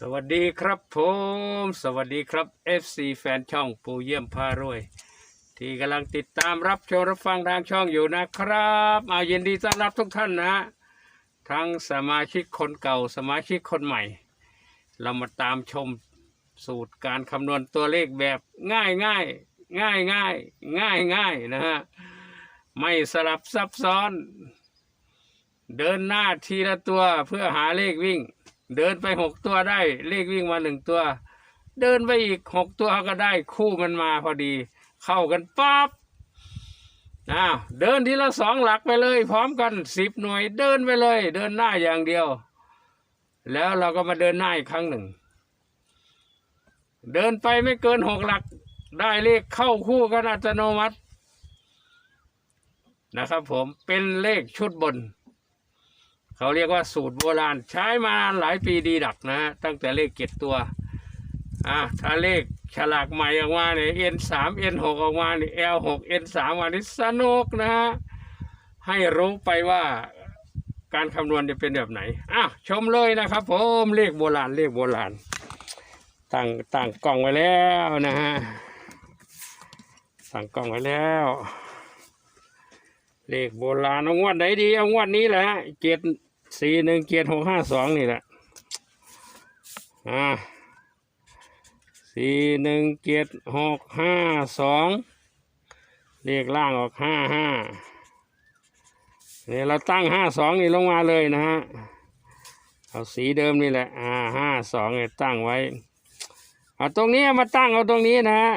สวัสดีครับผม สวัสดีครับ FC แฟนช่องปูเยี่ยมพารวย ที่กำลังติดตามรับชมรับฟังทางช่องอยู่นะครับเอายินดีต้อนรับทุกท่านนะทั้งสมาชิกคนเก่าสมาชิกคนใหม่ เรามาตามชมสูตรการคำนวณตัวเลขแบบง่ายง่ายง่ายง่ายง่ายง่ายนะฮะไม่สลับซับซ้อน เดินหน้าทีละตัวเพื่อหาเลขวิ่ง เดินไปหกตัวได้ เลขวิ่งมาหนึ่งตัว เดินไปอีกหกตัวก็ได้ คู่มันมาพอดี เข้ากันปั๊บอ้าวเดินทีละสองหลักไปเลย พร้อมกันสิบหน่วย เดินไปเลย เดินหน้าอย่างเดียว แล้วเราก็มาเดินหน้าอีกครั้งหนึ่ง เดินไปไม่เกินหกหลัก ได้เลขเข้าคู่กันอัตโนมัตินะครับผมเป็นเลขชุดบน เขาเรียกว่าสูตรโบราณ ใช้มานานหลายปีดีดักนะฮะตั้งแต่เลขเจ็ดตัวอะถ้าเลขฉลากใหม่ออกมาเนี่ย N สาม N หกออกมาเนี่ย L หก N สามวันนี้สนุกนะฮะให้รู้ไปว่าการคำนวณจะเป็นแบบไหนอะชมเลยนะครับผมเลขโบราณเลขโบราณตั้งตั้งกล่องไว้แล้วนะฮะตั้งกล่องไว้แล้ว เลขโบราณเอางวดไหนดีเอางวดนี้แหละเจ็ด สี่หนึ่งเจ็ดหกห้าสองนี่แหละอ่าสี่หนึ่งเจ็ดหกห้าสองเลขล่างออกห้าห้าเนี่ยเราตั้งห้าสองนี่ลงมาเลยนะฮะเอาสีเดิมนี่แหละอ่าห้าสองเนี่ยตั้งไว้เอาตรงนี้มาตั้งเอาตรงนี้นะฮะ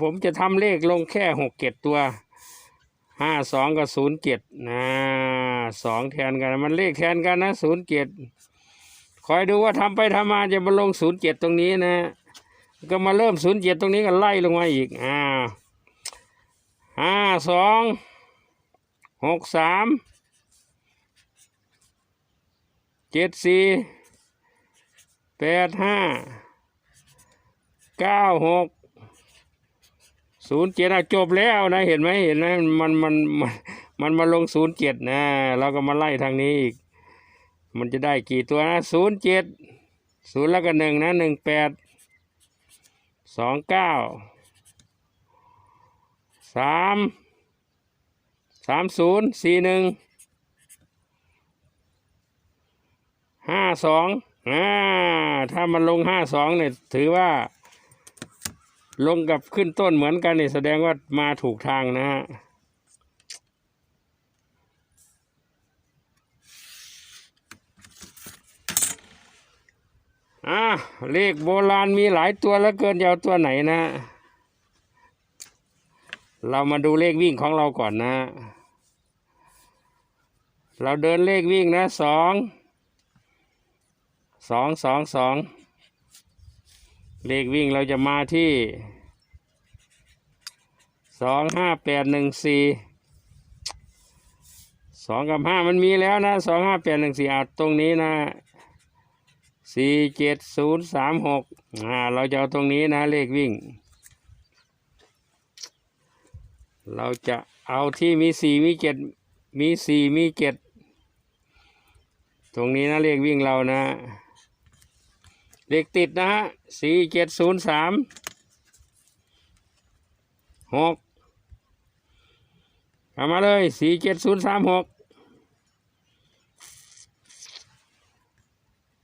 ผมจะทำเลขลงแค่หกเจ็ดตัว ห้าสองกับศูนย์เจ็ดนะสองแทนกัน มันเลขแทนกันนะศูนย์เจ็ดคอยดูว่าทำไปทำมาจะมาลงศูนย์เจ็ดตรงนี้นะ ก็มาเริ่มศูนย์เจ็ดตรงนี้ก็ไล่ลงมาอีกอ่าห้าสองหกสามเจ็ดสี่แปดห้าเก้าหก ศูนย์เจ็ดจบแล้วนะเห็นไหมเห็นไหมมันมันมันมันมาลงศูนย์เจ็ดนะเราก็มาไล่ทางนี้อีก มันจะได้กี่ตัวนะศูนย์เจ็ดศูนย์แล้วก็หนึ่งนะหนึ่งแปดสองเก้าสามสามศูนย์สี่หนึ่งห้าสองอ่าถ้ามันลงห้าสองเนี่ยถือว่า ลงกับขึ้นต้นเหมือนกันนี่แสดงว่ามาถูกทางนะฮะอะเลขโบราณมีหลายตัวแล้วเกินจะเอาตัวไหนนะ เรามาดูเลขวิ่งของเราก่อนนะ เราเดินเลขวิ่งนะสองสองสองสอง เลขวิ่งเราจะมาที่สองห้าแปดหนึ่งสี่สองกับห้ามันมีแล้วนะสองห้าแปดหนึ่งสี่อาตรงนี้นะสี่เจ็ดศูนย์สามหกอ่าเราจะเอาตรงนี้นะเลขวิ่ง เราจะเอาที่มีสี่มีเจ็ดมีสี่มีเจ็ดตรงนี้นะเลขวิ่งเรานะ เลขติดนะฮะสี่เจ็ดศูนย์สามหกเอามาเลยสี่เจ็ดศูนย์สามหก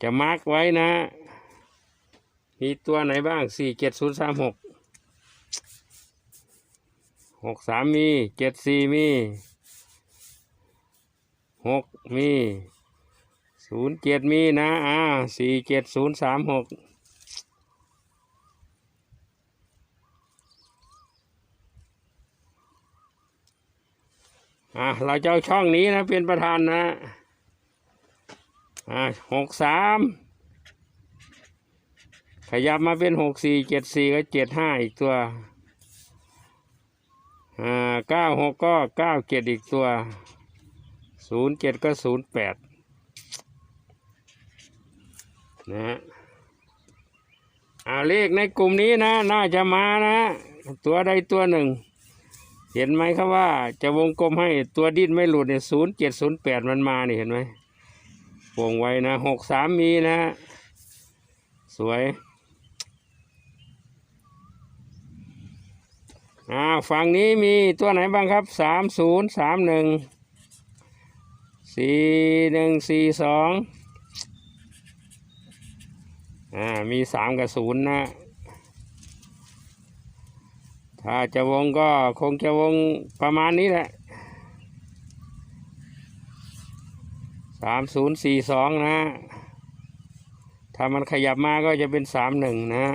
จะมาร์กไว้นะ มีตัวไหนบ้างสี่เจ็ดศูนย์สามหกหกสามมีเจ็ดสี่มีหกมี ศูนย์เจ็ดมีนะอ่าสี่เจ็ดศูนย์สามหกอ่าเราจะเอาช่องนี้นะเป็นประธานนะอ่าหกสามขยับมาเป็นหกสี่เจ็ดสี่ก็เจ็ดห้าอีกตัวอ่าเก้าหกก็เก้าเจ็ดอีกตัวศูนย์เจ็ดก็ศูนย์แปด นะฮะอาเลขในกลุ่มนี้นะ น่าจะมานะ ตัวใดตัวหนึ่ง เห็นไหมครับว่า จะวงกลมให้ตัวดิ้นไม่หลุดเนี่ยศูนย์เจ็ดศูนย์แปดมันมานี่เห็นไหมวงไว้นะหกสามมีนะศวยอ่าฝั่งนี้มีตัวไหนบ้างครับสามศูนย์สามหนึ่งสี่หนึ่งสี่สอง อ่ามีสามกับศูนย์นะ ถ้าจะวงก็คงจะวงประมาณนี้แหละสามศูนย์สี่สองนะ ถ้ามันขยับมาก็จะเป็นสามหนึ่งนะ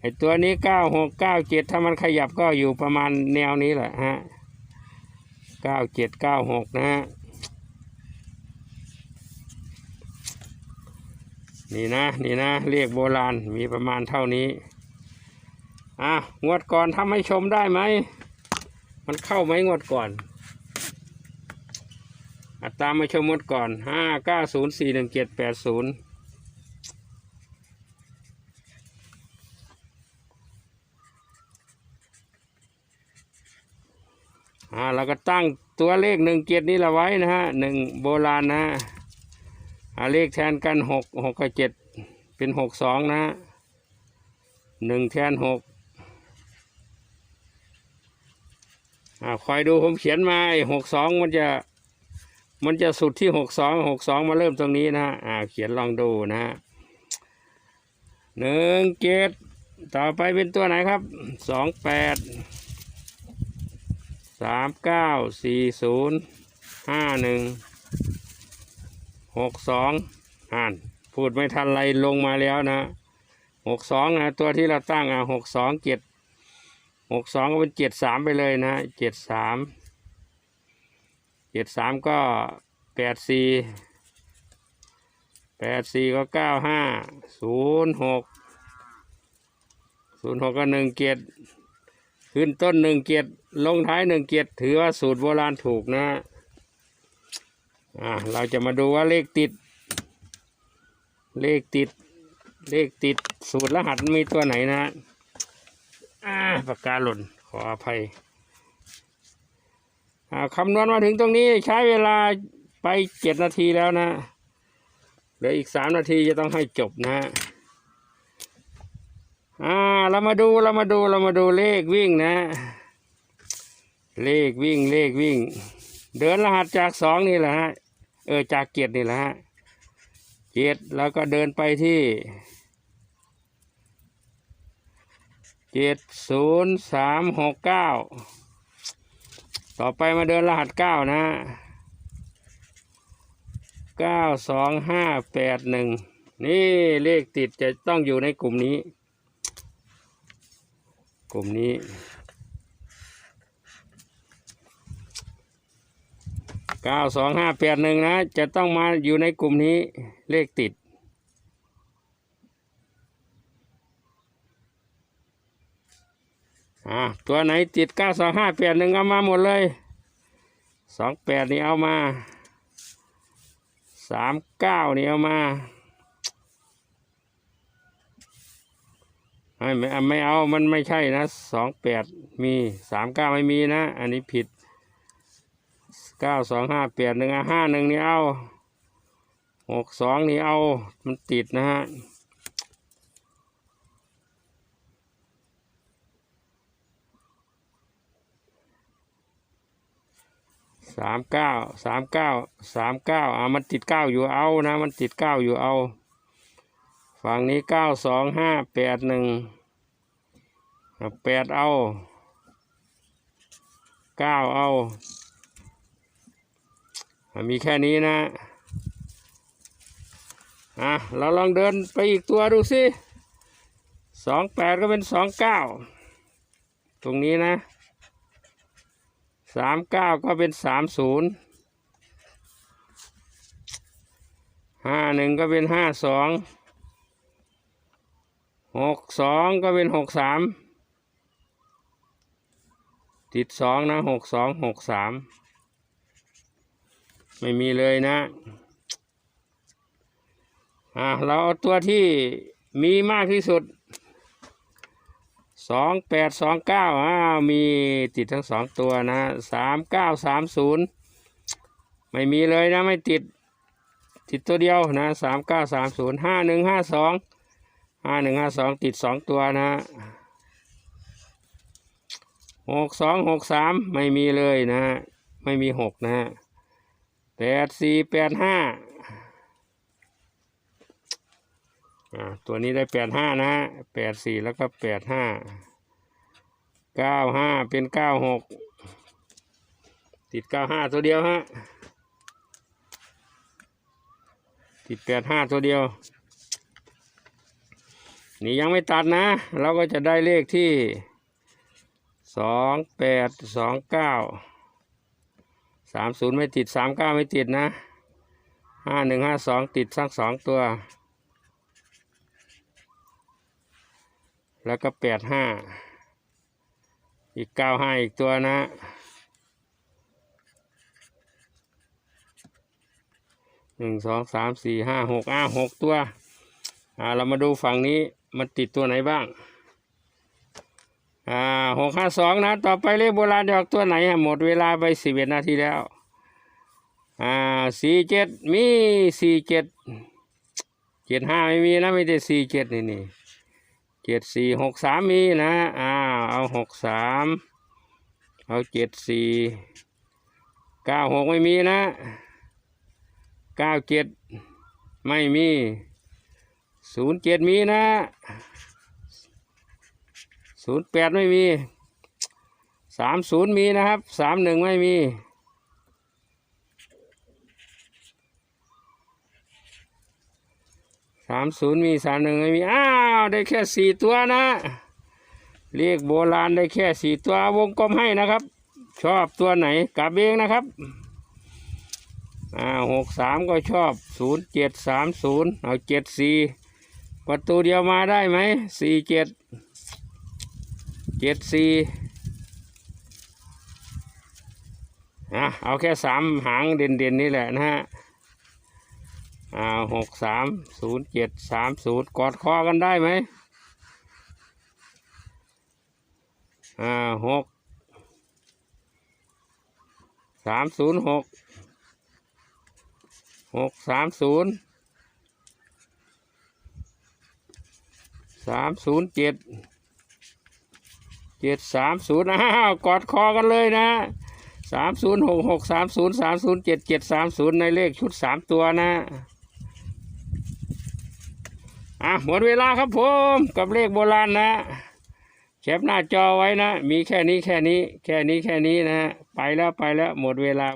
ไอตัวนี้เก้าหกเก้าเจ็ดถ้ามันขยับก็อยู่ประมาณแนวนี้แหละฮะเก้าเจ็ดเก้าหกนะฮะ นี่นะนี่นะเรียกโบราณมีประมาณเท่านี้อะงวดก่อนทำให้ชมได้ไหม มันเข้าไหมงวดก่อนอัตามมาชมงวดก่อนห้าเก้าศูนย์สี่หนึ่งเจ็ดแปดศูนย์อ่าเราก็ตั้งตัวเลขหนึ่งเจ็ดนี่ละไว้นะฮะหนึ่งโบราณนะฮะ อาเลขแทนกันหกหกกับเจ็ดเป็นหกสองนะหนึ่งแทนหกอ่าคอยดูผมเขียนมาหกสองมันจะมันจะสุดที่หกสองหกสองมาเริ่มตรงนี้นะอ่าเขียนลองดูนะฮะหนึ่งเกตต่อไปเป็นตัวไหนครับสองแปดสามเก้าสี่ศูนย์ห้าหนึ่ง หกสองอ่านพูดไม่ทันไรลงมาแล้วนะหกสองนะตัวที่เราตั้งอะหกสองเจ็ดหกสองก็เป็นเจ็ดสามไปเลยนะเจ็ดสามเจ็ดสามก็แปดสี่แปดสี่ก็เก้าห้าศูนย์หกศูนย์หกก็หนึ่งเจ็ดขึ้นต้นหนึ่งเจ็ดลงท้ายหนึ่งเจ็ดถือว่าสูตรโบราณถูกนะ อ่าเราจะมาดูว่าเลขติด เลขติด เลขติดสูตรรหัสมีตัวไหนนะอ่าปากกาหล่นขออภัยอ่าคำนวณมาถึงตรงนี้ใช้เวลาไปเจ็ดนาทีแล้วนะเหลืออีกสามนาทีจะต้องให้จบนะอ่าเรามาดูเรามาดูเรามาดูเลขวิ่งนะ เลขวิ่งเลขวิ่ง เดินรหัสจากสองนี่แหละฮะ เออจากเกียรตินี่แหละฮะเจ็ดแล้วก็เดินไปที่เจ็ดศูนย์สามหกเก้าต่อไปมาเดินรหัสเก้านะเก้าสองห้าแปดหนึ่งนี่เลขติดจะต้องอยู่ในกลุ่มนี้ กลุ่มนี้ ก้าสองห้าแปดหนึ่งนะ จะต้องมาอยู่ในกลุ่มนี้เลขติด อ่าตัวไหนติดเก้าสองห้าแปดหนึ่งเอามาหมดเลยสองแปดนี่เอามาสามเก้านี่เอามาไม่ไม่เอามันไม่ใช่นะสองแปดมีสามเก้าไม่มีนะ อันนี้ผิด เก้าสองห้าแปดหนึ่งห้าหนึ่งนี่เอาหกสองนี่เอา มันติดนะฮะสามเก้าสามเก้าสามเก้าอ่ามันติดเก้าอยู่เอานะ มันติดเก้าอยู่เอา ฝั่งนี้เก้าสองห้าแปดหนึ่งแปดเอาเก้าเอา มีแค่นี้นะอะเราลองเดินไปอีกตัวดูสิสองแปดก็เป็นสองเก้าตรงนี้นะสามเก้าก็เป็นสามศูนย์ห้าหนึ่งก็เป็นห้าสองหกสองก็เป็นหกสามติดสองนะหกสองหกสาม ไม่มีเลยนะอ่าเราเอาตัวที่มีมากที่สุดสองแปดสองเก้าอ้าวมีติดทั้งสองตัวนะสามเก้าสามศูนย์ไม่มีเลยนะไม่ติด ติดตัวเดียวนะสามเก้าสามศูนย์ห้าหนึ่งห้าสองห้าหนึ่งห้าสองติดสองตัวนะหกสองหกสามไม่มีเลยนะฮะไม่มีหกนะฮะ แปดสี่แปดห้าอ่าตัวนี้ได้แปดห้านะฮะแปดสี่แล้วก็แปดห้าเก้าห้าเป็นเก้าหกติดเก้าห้าตัวเดียวฮะติดแปดห้าตัวเดียว นี่ยังไม่ตัดนะ เราก็จะได้เลขที่สองแปดสองเก้า สามศูนย์ไม่ติดสามเก้าไม่ติดนะห้าหนึ่งห้าสองติดสักสองตัว แล้วก็แปดห้าอีกเก้าห้าอีกตัวนะ หนึ่งสองสามสี่ห้าหกอ้าหกตัว อ่า เรามาดูฝั่งนี้ มันติดตัวไหนบ้าง อ่าหกห้าสองนะ ต่อไปเลขโบราณจะออกตัวไหนอะหมดเวลาไปสิบเอ็ดนาทีแล้ว อ่าสี่เจ็ดมีสี่เจ็ดเจ็ดห้าไม่มีนะไม่ได้สี่เจ็ดนี่นี่เจ็ดสี่หกสามมีนะอ่าเอาหกสามเอาเจ็ดสี่เก้าหกไม่มีนะเก้าเจ็ดไม่มีศูนย์เจ็ดมีนะ ศูนย์แปดไม่มีสามศูนย์มีนะครับสามหนึ่งไม่มีสามศูนย์มีสามหนึ่งไม่มี อ้าว ได้แค่สี่ตัวนะ เรียกโบราณได้แค่สี่ตัววงกลมให้นะครับ ชอบตัวไหนกลับเองนะครับ อ่าหกสามก็ชอบศูนย์เจ็ดสามศูนย์เอาเจ็ดสี่ประตูเดียวมาได้ไหมสี่เจ็ด เจ็ดสี่อะเอาแค่สามหางเด่นๆนี่แหละนะฮะอ่าหกสามศูนย์เจ็ดสามศูนย์กอดคอกันได้ไหมอ่าหกสามศูนย์หกหกสามศูนย์สามศูนย์เจ็ด จ็ดสามศูนย์อ้าวกอดคอกันเลยนะสามศูนย์หกหกสามศูนย์สามศูนย์เจ็ดเจ็ดสามศูนย์ในเลขชุดสามตัวนะอะหมดเวลาครับผมกับเลขโบราณนะแคปหน้าจอไว้นะ มีแค่นี้แค่นี้ แค่นี้แค่นี้นะ ไปแล้วไปแล้วหมดเวลา